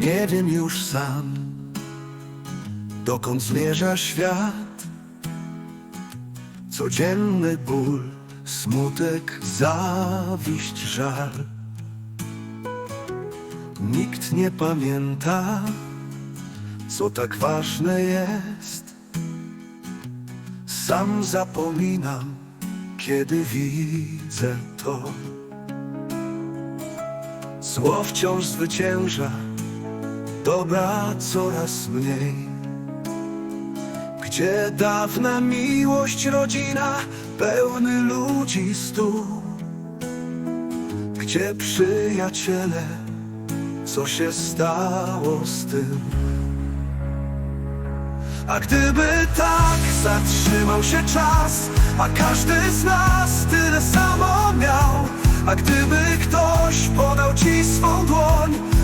Nie wiem już sam, dokąd zmierza świat. Codzienny ból, smutek, zawiść, żal. Nikt nie pamięta, co tak ważne jest. Sam zapominam, kiedy widzę to. Zło wciąż zwycięża, dobra coraz mniej. Gdzie dawna miłość, rodzina, pełny ludzi stół? Gdzie przyjaciele, co się stało z tym? A gdyby tak zatrzymał się czas, a każdy z nas tyle samo miał, a gdyby ktoś podał ci swą dłoń,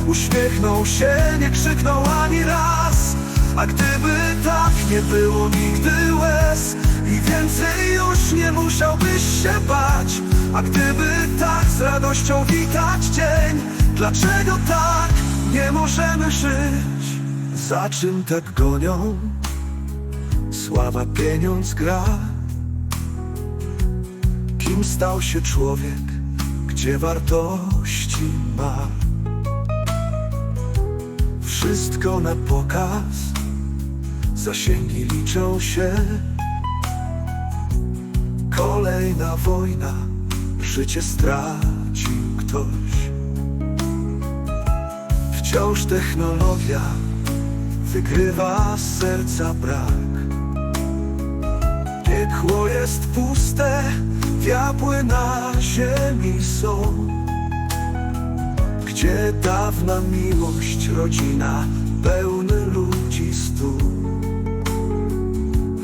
uśmiechnął się, nie krzyknął ani raz, a gdyby tak nie było nigdy łez i więcej już nie musiałbyś się bać, a gdyby tak z radością witać dzień, dlaczego tak nie możemy żyć? Za czym tak gonią? Sława, pieniądz, gra. Kim stał się człowiek, gdzie wartości ma Wszystko na pokaz. Zasięgi liczą się. Kolejna wojna. Życie stracił ktoś. Wciąż technologia Wygrywa z serca brak. Piekło jest puste, diabły na ziemi są Gdzie dawna miłość, rodzina, pełny ludzi stół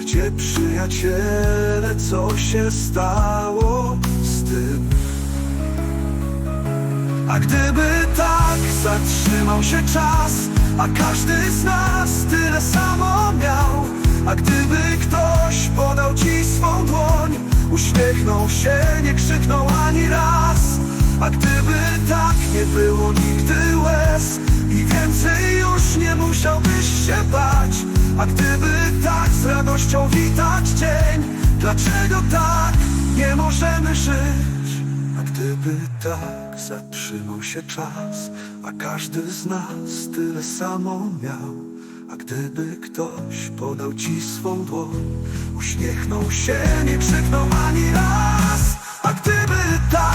Gdzie przyjaciele, co się stało z tym? A gdyby tak zatrzymał się czas, a każdy z nas tyle samo miał, a gdyby ktoś podał ci swą dłoń, uśmiechnął się, nie krzyknął ani a gdyby tak nie było nigdy łez i więcej już nie musiałbyś się bać, a gdyby tak z radością witać dzień, dlaczego tak nie możemy żyć? A gdyby tak zatrzymał się czas, a każdy z nas tyle samo miał, a gdyby ktoś podał ci swą dłoń, uśmiechnął się, nie krzyknął ani raz, a gdyby tak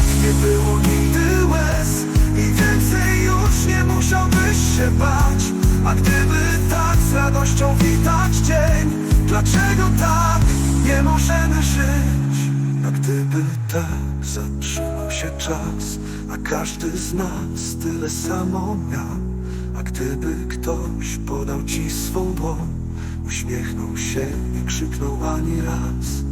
radością witać dzień, dlaczego tak nie możemy żyć? A gdyby tak zatrzymał się czas, a każdy z nas tyle samo miał, a gdyby ktoś podał ci swą dłoń, uśmiechnął się, nie krzyknął ani raz,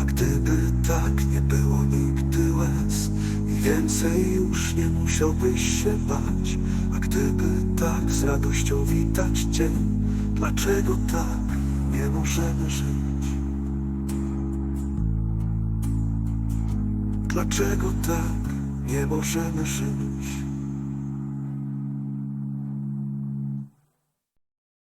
a gdyby tak nie było nigdy łez i więcej już nie musiałbyś się bać, a gdyby tak z radością witać dzień, dlaczego tak nie możemy żyć? Dlaczego tak nie możemy żyć?